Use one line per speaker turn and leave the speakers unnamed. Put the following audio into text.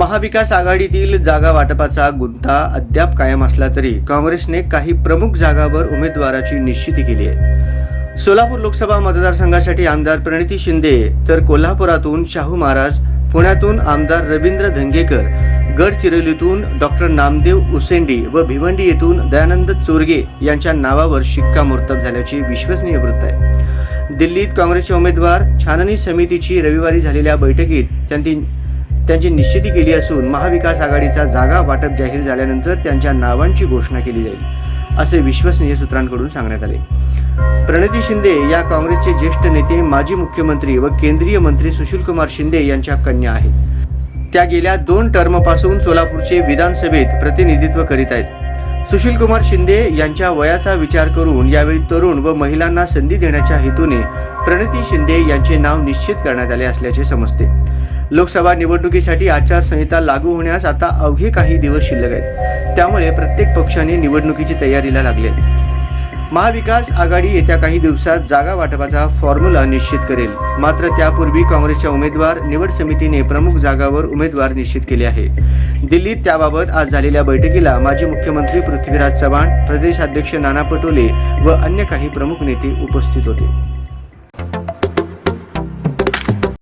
महाविकास आघाडीतील जागा वाटपाचा गुंता अद्याप कायम असला तरी काँग्रेसने काही प्रमुख जागावर उमेदवाराची निश्चिती केली आहे. सोलापूर लोकसभा मतदारसंघासाठी आमदार प्रणिती शिंदे तर कोल्हापुरातून शाहू महाराज पुण्यातून आमदार रवींद्र धंगेकर गडचिरोलीतून डॉक्टर नामदेव उसेंडी व भिवंडी येथून दयानंद चोरगे यांच्या नावावर शिक्कामोर्तब झाल्याचे विश्वसनीय वृत्त आहे. दिल्लीत काँग्रेसचे उमेदवार छाननी समितीची रविवारी झालेल्या बैठकीत त्यांनी त्यांची निश्चिती केली असून महाविकास आघाडीचा जागा वाटप जाहीर झाल्यानंतर त्यांच्या नावांची घोषणा केली जाईल असे विश्वसनीय सूत्रांकडून सांगण्यात आले. प्रणिती शिंदे या काँग्रेसचे ज्येष्ठ नेते माजी मुख्यमंत्री व केंद्रीय मंत्री सुशीलकुमार शिंदे यांच्या कन्या आहेत. त्या गेल्या दोन टर्मपासून सोलापूरचे विधानसभेत प्रतिनिधित्व करीत आहेत. सुशीलकुमार शिंदे यांच्या वयाचा विचार करून यावेळी तरुण व महिलांना संधी देण्याच्या हेतूने प्रणिती शिंदे यांचे नाव निश्चित करण्यात आले असल्याचे समजते. लोकसभा निवडणुकीसाठी आचारसंहिता लागू होण्यास आता अवघे काही दिवस शिल्लक आहेत. त्यामुळे प्रत्येक पक्षाने निवडणुकीची तयारीला लागले महाविकास आघाडी येत्या काही दिवसात जागा वाटपाचा फॉर्म्युला निश्चित करेल. मात्र त्यापूर्वी काँग्रेसच्या उमेदवार निवड समितीने प्रमुख जागावर उमेदवार निश्चित केले आहे. दिल्लीत त्याबाबत आज झालेल्या बैठकीला माजी मुख्यमंत्री पृथ्वीराज चव्हाण प्रदेशाध्यक्ष नाना पटोले व अन्य काही प्रमुख नेते उपस्थित होते.